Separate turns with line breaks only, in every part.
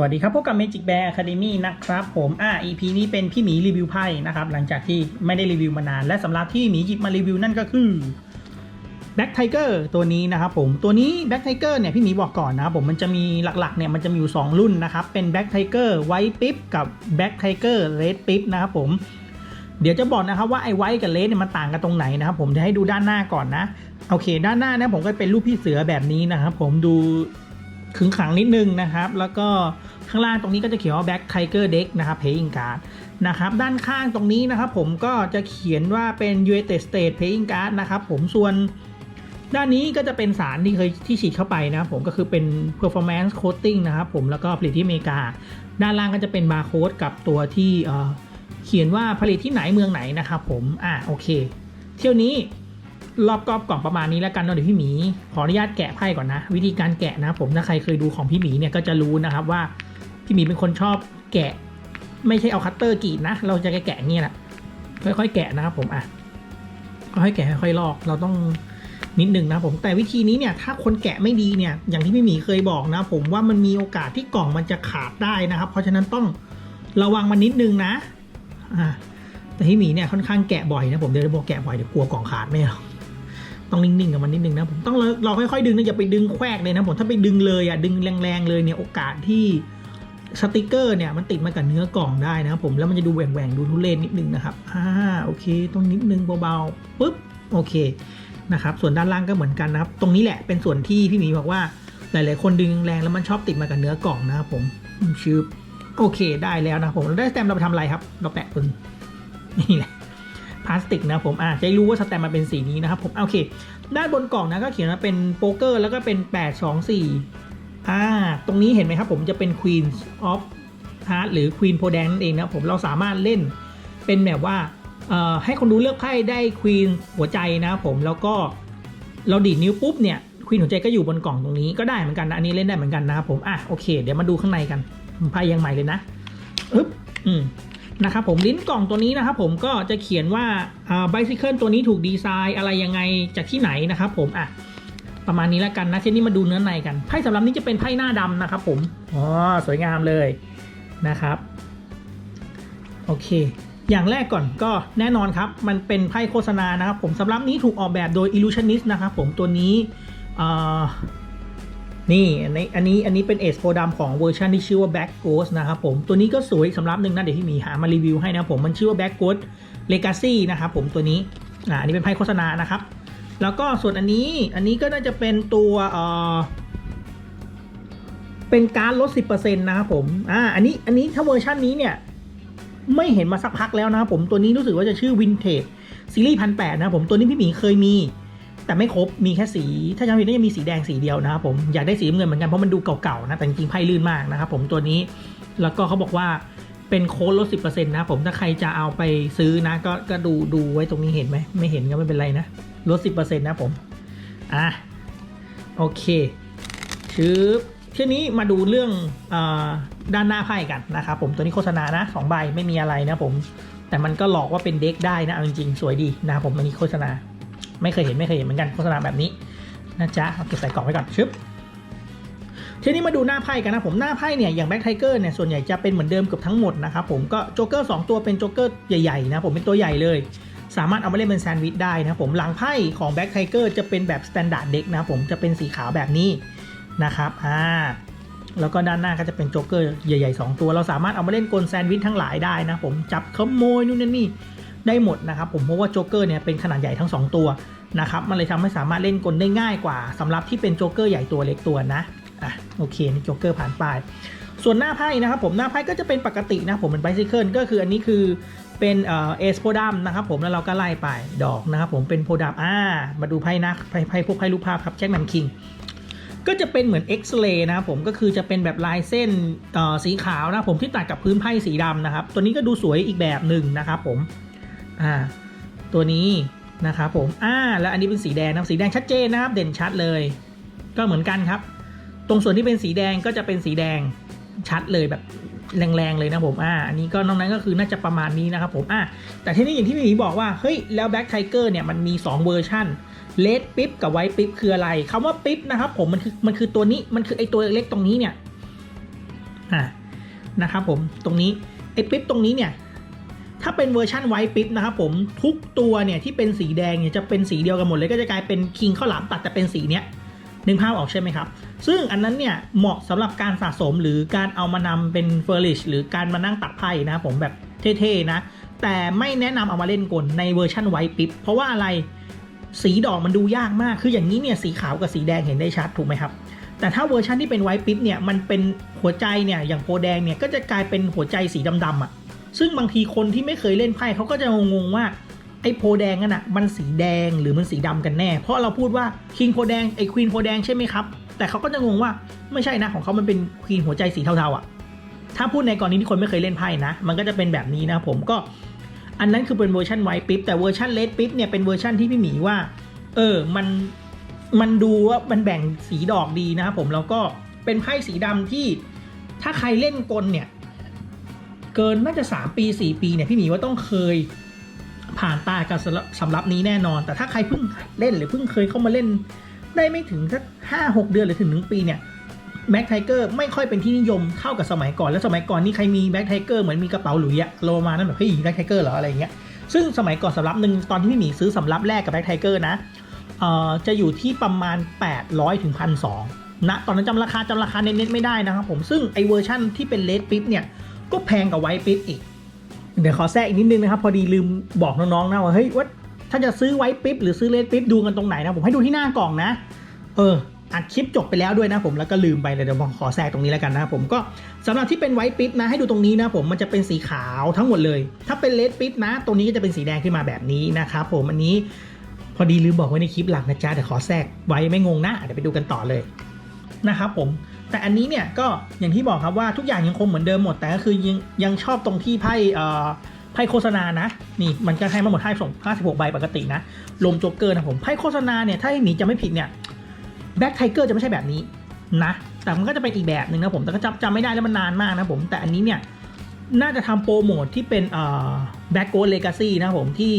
วัสดีครับพบกับ Magic Bear Academy นะครับผมอ่า EP นี้เป็นพี่หมีรีวิวไพ่นะครับ หลังจากที่ไม่ได้รีวิวมานาน และสำหรับที่หมีหยิบมารีวิวนั่นก็คือ Black Tiger ตัวนี้นะครับผมตัวนี้ Black Tiger เนี่ยพี่หมีบอกก่อนนะครับผมมันจะมีหลักๆเนี่ยมันจะมีอยู่ 2 รุ่นนะครับ เป็น Black Tiger White Pip กับ Black Tiger Red Pip นะครับผมเดี๋ยวจะบอกนะครับว่าไอ้ไวท์กับเลสเนี่ยมันต่างกันตรงไหนนะครับผมจะให้ดูด้านหน้าก่อนนะ โอเค ด้านหน้านะผมก็เป็นรูปพี่เสือแบบนี้นะครับผมดู ขึงขังนิดนึงนะครับ แล้วก็ข้างล่างตรงนี้ก็จะเขียนว่า Black Tiger Deck นะครับ Playing Card นะครับด้านข้างตรงนี้นะครับผมก็จะเขียนว่าเป็น United States Playing Card นะครับผมส่วนด้านนี้ก็จะเป็นสารที่เคยที่ฉีดเข้าไปนะผมก็คือเป็น performance coating นะครับผมแล้วก็ผลิตที่อเมริกา ด้านล่างก็จะเป็นบาร์โค้ดกับตัวที่เเขียนว่าผลิตที่ไหนเมืองไหนนะครับผมอ่าโอเค เที่ยวนี้ รอบกอบกล่องประมาณนี้แล้วกันเนาะเดี๋ยวพี่หมีขออนุญาตแกะไพ่ก่อนนะ วิธีการแกะนะ ผมถ้าใครเคยดูของพี่หมีเนี่ยก็จะรู้นะครับว่าพี่หมีเป็นคนชอบแกะ ไม่ใช่เอาคัตเตอร์กรีดนะ เราจะแกะอย่างนี้แหละค่อยๆแกะนะครับผมอะค่อยๆแกะค่อยๆลอกเราต้องนิดนึงนะผมแต่วิธีนี้เนี่ยถ้าคนแกะไม่ดีเนี่ยอย่างที่พี่หมีเคยบอกนะ ผมว่ามันมีโอกาสที่กล่องมันจะขาดได้นะครับ เพราะฉะนั้นต้องระวังมันนิดนึงนะอ่าแต่พี่หมีเนี่ยค่อนข้างแกะบ่อยนะผมเดี๋ยวจะบอกแกะบ่อยเดี๋ยวกลัวกล่องขาดไม่เอา ต้องนิ่งๆกับมันนิดนึงนะผมต้องเราค่อยๆดึงนะอย่าไปดึงแควกเลยนะผมถ้าไปดึงเลยอะดึงแรงๆเลยเนี่ยโอกาสที่สติกเกอร์เนี่ยมันติดมากับเนื้อกล่องได้นะครับผมแล้วมันจะดูแหว่งๆดูทุเรศนิดนึงนะครับอ่าโอเคต้องนิดนึงเบาๆปุ๊บโอเคนะครับส่วนด้านล่างก็เหมือนกันนะครับ ตรงนี้แหละเป็นส่วนที่พี่หมีบอกว่าหลายๆ คนดึงแรงแล้วมันชอบติดมากับเนื้อกล่องนะครับผมชืบโอเคได้แล้วนะผมเราได้สแตมเราไปทำอะไรครับ เราแปะปึงนี่แหละ ลาสติกนะผมอะจะรู้ว่าสแตมป์มันเป็นสีนี้นะครับผมโอเค ด้านบนกล่องนะก็เขียนว่าเป็นโป๊กเกอร์แล้วก็เป็น 8 2 4อ่าตรงนี้เห็นไหมครับผมจะเป็น Queen of Heart หรือ Queen โพแดงนั่นเองนะผมเราสามารถเล่นเป็นแบบว่าเอ่อให้คนดูเลือกไพ่ได้ Queen หัวใจนะผมแล้วก็เราดีดนิ้วปุ๊บเนี่ย Queen หัวใจก็อยู่บนกล่องตรงนี้ก็ได้เหมือนกันนะอันนี้เล่นได้เหมือนกันนะครับผมอะโอเค เดี๋ยวมาดูข้างในกันไพ่ยังใหม่เลยนะอึ๊บอืม นะครับผมลิ้นกล่องตัวนี้นะครับผมก็จะเขียนว่าไบซิเคิลตัวนี้ถูกดีไซน์อะไรยังไงจากที่ไหนนะครับผมอะประมาณนี้แล้วกันนะทีนี้มาดูเนื้อในกันไพ่สำหรับนี้จะเป็นไพ่หน้าดำนะครับผมอ๋อสวยงามเลยนะครับโอเค อย่างแรกก่อนก็แน่นอนครับ มันเป็นไพ่โฆษณานะครับผมสำหรับนี้ถูกออกแบบโดย Illusionist นะครับผมตัวนี้อ่า นี่อันนี้อันนี้อันนี้เป็นเอสโพดามของเวอร์ชันที่ชื่อว่า Black Ghost นะครับผม ตัวนี้ก็สวยสำหรับหนึ่งนะเดี๋ยวพี่หมีหามารีวิวให้นะผมมันชื่อว่า Black Ghost Legacy นะครับผมตัวนี้อ่าอันนี้เป็นไพ่โฆษณานะครับ แล้วก็ส่วนอันนี้อันนี้ก็น่าจะเป็นตัวเอ่อเป็นการลด 10%นะครับผมอ่าอันนี้อันนี้ถ้าเวอร์ชันนี้เนี่ยไม่เห็นมาสักพักแล้วนะครับผมตัวนี้รู้สึกว่าจะชื่อ Vintage ซีรีส์พันแปดนะครับผมตัวนี้พี่หมีเคยมี แต่ไม่ครบมีแค่สี ถ้าจำไม่ผิดน่าจะมีสีแดงสีเดียวนะครับผมอยากได้สีเงินเหมือนกันเพราะมันดูเก่าๆนะแต่จริงๆไพ่ลื่นมากนะครับผมตัวนี้แล้วก็เขาบอกว่าเป็นโค้ดลด10%นะครับผมถ้าใครจะเอาไปซื้อนะ ก็ก็ดูดูไว้ตรงนี้เห็นไหมไม่เห็นก็ไม่เป็นไรนะลด10%นะผมอะโอเคชื้อทีนี้มาดูเรื่องอด้านหน้าไพ่กันนะครับผมตัวนี้โฆษณานะสองใบไม่มีอะไรนะผมแต่มันก็หลอกว่าเป็นเด็กได้นะจริงๆสวยดีนะผมอันนี้โฆษณา ไม่เคยเห็นไม่เคยเห็นเหมือนกันโฆษณาแบบนี้นะจ๊ะเอาเก็บใส่กล่องไว้ก่อนชึบทีนี้มาดูหน้าไพ่กันนะผมหน้าไพ่เนี่ยอย่างแบ็คไทเกอร์เนี่ยส่วนใหญ่จะเป็นเหมือนเดิมเกือบทั้งหมดนะครับผมก็โจ๊กเกอร์สตัวเป็นโจ๊กเกอร์ใหญ่ๆนะผมเป็นตัวใหญ่เลย สามารถเอามาเล่นเป็นแซนด์วิชได้นะผมหลังไพ่ของแบ็คไทเกอร์จะเป็นแบบสแตนดาร์ดเด็กนะผมจะเป็นสีขาวแบบนี้นะครับอ่าแล้วก็ด้านหน้าก็จะเป็นโจ๊กเกอร์ใหญ่ๆ 2 ตัว เราสามารถเอามาเล่นกลแซนด์วิชทั้งหลายได้นะผมจับขโมยนู่นนั่นนี่ ได้หมดนะครับผมเพราะว่าโจ๊กเกอร์เนี่ยเป็นขนาดใหญ่ทั้ง 2 ตัวนะครับมันเลยทำให้สามารถเล่นกลได้ง่ายกว่าสำหรับที่เป็นโจ๊กเกอร์ใหญ่ตัวเล็กตัวนะอะโอเคนี่โจ๊กเกอร์ผ่านไป ส่วนหน้าไพ่นะครับผมหน้าไพ่ก็จะเป็นปกตินะผมเป็นไบซิเคิลก็คืออันนี้คือเป็นเอสโพดัมนะครับผมแล้วเราก็ไล่ไปดอกนะครับผมเป็นโพดัมอ่ามาดูไพ่นะไพ่ไพ่พวกไพ่รูปภาพครับแจ็คแมนคิงก็จะเป็นเหมือนเอ็กซเรย์นะครับผมก็คือจะเป็นแบบลายเส้นสีขาวนะผมที่ตัดกับพื้นไพ่สีดำนะครับ ตัวนี้ก็ดูสวยอีกแบบหนึ่งนะครับผม อ่าตัวนี้นะครับผมอ่าแล้วอันนี้เป็นสีแดงนะสีแดงชัดเจนนะครับ เด่นชัดเลย ก็เหมือนกันครับ ตรงส่วนที่เป็นสีแดงก็จะเป็นสีแดงชัดเลยแบบแรงๆเลยนะผมอ่าอันนี้ก็นอกนั้นก็คือน่าจะประมาณนี้นะครับผมอ่าแต่ที่นี่อย่างที่พี่หมีบอกว่าเฮ้ยแล้วแบ็คไทเกอร์เนี่ยมันมี 2 เวอร์ชันเลดปิ๊บกับไวปิ๊บคืออะไรคำว่าปิ๊บนะครับผมมันคือมันคือตัวนี้มันคือไอตัวเล็กตรงนี้เนี่ยอะนะครับผมตรงนี้ไอปิ๊บตรงนี้เนี่ย ถ้าเป็นเวอร์ชันไวท์ปิ๊บนะครับผมทุกตัวเนี่ยที่เป็นสีแดงเนี่ยจะเป็นสีเดียวกันหมดเลยก็จะกลายเป็นคิงข้าวหลามตัดแต่เป็นสีเนี้ยนึกภาพออกใช่ไหมครับ ซึ่งอันนั้นเนี่ยเหมาะสำหรับการสะสมหรือการเอามานำเป็นเฟอร์ลิชหรือการมานั่งตัดไพ่นะผมแบบเท่ๆนะ แต่ไม่แนะนำเอามาเล่นกลในเวอร์ชันไวท์ปิ๊บเพราะว่าอะไรสีดอกมันดูยากมากคืออย่างนี้เนี่ยสีขาวกับสีแดงเห็นได้ชัดถูกไหมครับแต่ถ้าเวอร์ชันที่เป็นไวท์ปิ๊บเนี่ยมันเป็นหัวใจเนี่ยอย่างโพแดงเนี่ยก็จะกลายเป็นหัวใจสีดำๆอะ ซึ่งบางทีคนที่ไม่เคยเล่นไพ่เขาก็จะงงๆว่าไอ้โพแดงนั่นอะมันสีแดงหรือมันสีดำกันแน่ เพราะเราพูดว่าคิงโพแดงไอ้ควีนโพแดงใช่ไหมครับ แต่เขาก็จะงงว่าไม่ใช่นะของเขามันเป็นควีนหัวใจสีเทาๆอะ ถ้าพูดในกรณีที่คนไม่เคยเล่นไพ่นะ มันก็จะเป็นแบบนี้นะผมก็ อันนั้นคือเป็นเวอร์ชันไวท์ปิ๊บแต่เวอร์ชันเลดปิ๊บเนี่ยเป็นเวอร์ชันที่พี่หมีว่า เออมันมันดูว่ามันแบ่งสีดอกดีนะครับผมแล้วก็เป็นไพ่สีดำที่ถ้าใครเล่นกลเนี่ย เกินน่าจะ 3 ปี 4 ปีเนี่ยพี่หมีว่าต้องเคยผ่านตากับสำรับสำรับนี้แน่นอน แต่ถ้าใครเพิ่งเล่นหรือเพิ่งเคยเข้ามาเล่น ได้ไม่ถึงสักห้าหกเดือนหรือถึงหนึ่งปีเนี่ยแบ็คไทเกอร์ไม่ค่อยเป็นที่นิยมเท่ากับสมัยก่อน แล้วสมัยก่อนนี่ใครมีแบ็คไทเกอร์เหมือนมีกระเป๋าหลุยอะโลมานั่นแบบเฮ้ยแบ็คไทเกอร์เหรออะไรเงี้ยซึ่งสมัยก่อนสำรับหนึ่งตอนที่พี่หมีซื้อสำรับแรกกับแบ็คไทเกอร์นะเอ่อจะอยู่ที่ประมาณ 800ถึงพันสองนะตอนนั้นจำราคาจำราคาเน็ตๆไม่ได้นะครับผมซึ่งไอเวอร์ชั่นที่เป็นเลดปิ๊บเนี่ย ก็แพงกว่าไวท์ปิ๊บอีก เดี๋ยวขอแทรกอีกนิดนึงนะครับ พอดีลืมบอกน้องๆนะว่าเฮ้ยว่าถ้าจะซื้อไวท์ปิ๊บหรือซื้อเลดปิ๊บดูกันตรงไหนนะ ผมให้ดูที่หน้ากล่องนะ เอออัดคลิปจบไปแล้วด้วยนะผมแล้วก็ลืมไปเลยเดี๋ยวผมขอแทรกตรงนี้แล้วกันนะผมก็สำหรับที่เป็นไวท์ปิ๊บนะให้ดูตรงนี้นะผมมันจะเป็นสีขาวทั้งหมดเลย ถ้าเป็นเลดปิ๊บนะตรงนี้ก็จะเป็นสีแดงขึ้นมาแบบนี้นะครับผมอันนี้พอดีลืมบอกไว้ในคลิปหลักนะจ๊ะเดี๋ยวขอแทรกไว้ไม่งงนะเดี๋ยวไปดูกันต่อเลย นะครับผมแต่อันนี้เนี่ยก็อย่างที่บอกครับว่าทุกอย่างยังคงเหมือนเดิมหมด แต่ก็คือยังยังชอบตรงที่ไพ่ไพ่โฆษณานะ นี่มันก็ให้มาหมดให้ส่ง56 ใบปกตินะลมโจ๊กเกอร์นะผมไพ่โฆษณาเนี่ยถ้าให้หมีจะไม่ผิดเนี่ยแบ็คไทเกอร์จะไม่ใช่แบบนี้นะแต่มันก็จะเป็นอีกแบบหนึ่งนะผมแต่ก็จำจำไม่ได้แล้วมันนานมากนะผมแต่อันนี้เนี่ยน่าจะทำโปรโมทที่เป็นแบ็กโกลเลกาซี่นะผมที่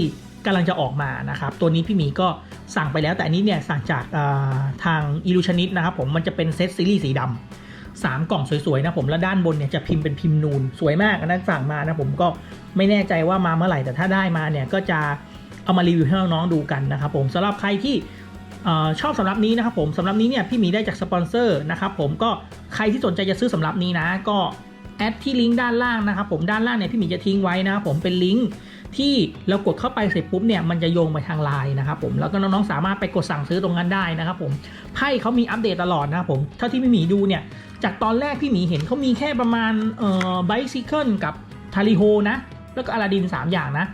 กำลังจะออกมานะครับ ตัวนี้พี่หมีก็สั่งไปแล้วแต่อันนี้เนี่ยสั่งจากทางอิลูชนิตนะครับผมมันจะเป็นเซตซีรีส์สีดำสามกล่องสวยๆนะผมแล้วด้านบนเนี่ยจะพิมพ์เป็นพิมพ์นูนสวยมากอันนั้นสั่งมานะผมก็ไม่แน่ใจว่ามาเมื่อไหร่แต่ถ้าได้มาเนี่ยก็จะเอามารีวิวให้น้องๆดูกันนะครับผมสำหรับใครที่อชอบสำหรับนี้นะครับผมสำหรับนี้เนี่ยพี่หมีได้จากสปอนเซอร์นะครับผมก็ใครที่สนใจจะซื้อสำหรับนี้นะก็แอดที่ลิงก์ด้านล่างนะครับผมด้านล่างเนี่ยพี่หมีจะทิ้งไว้นะครับผมเป็นลิงก์ ที่เรากดเข้าไปเสร็จปุ๊บเนี่ยมันจะโยงไปทางไลน์นะครับผมแล้วก็น้องๆสามารถไปกดสั่งซื้อตรงนั้นได้นะครับผมไพ่เขามีอัปเดตตลอดนะครับผมเท่าที่พี่หมีดูเนี่ยจากตอนแรกพี่หมีเห็นเขามีแค่ประมาณเอ่อไบซิเคิลกับทาริโฮนะแล้วก็อลาดิน 3 อย่างนะ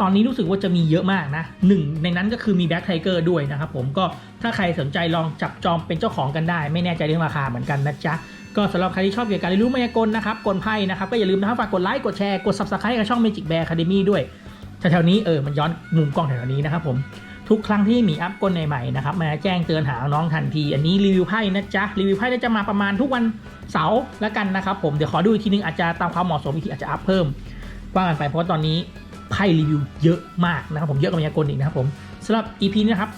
ตอนนี้รู้สึกว่าจะมีเยอะมากนะหนึ่งในนั้นก็คือมีแบ็คไทเกอร์ด้วยนะครับผมก็ถ้าใครสนใจลองจับจองเป็นเจ้าของกันได้ ไม่แน่ใจเรื่องราคาเหมือนกันนะจ๊ะก็สำหรับใครที่ชอบเกี่ยวกับการเรียนรู้มายากลนะครับกลไพ่นะครับ ก็อย่าลืมนะครับฝากกดไลค์ กดแชร์ กด subscribe กับช่อง Magic Bear Academy ด้วย แถวๆนี้เออมันย้อนมุมกล้องแถวๆนี้นะครับผมทุกครั้งที่มีอัพกลใหม่ๆนะครับมาแจ้งเตือนหาน้องทันที อันนี้รีวิวไพ่นะจ๊ะรีวิวไพ่จะมาประมาณทุกวันเสาร์แล้วกันนะครับผมเดี๋ยวขอดูอีกทีนึงอาจจะตามความเหมาะสมอีกทีอาจจะอัพเพิ่มว่ากันไปเพราะตอนนี้ไพ่รีวิวเยอะมากนะครับผมเยอะกว่ามายากลอีกนะครับผมสำหรับ EP นี้นะครับ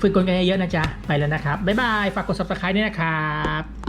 ฝึกกลกันเยอะๆนะจ๊ะไปแล้วนะครับบ๊ายบายฝากกด subscribe ด้วยนะครับ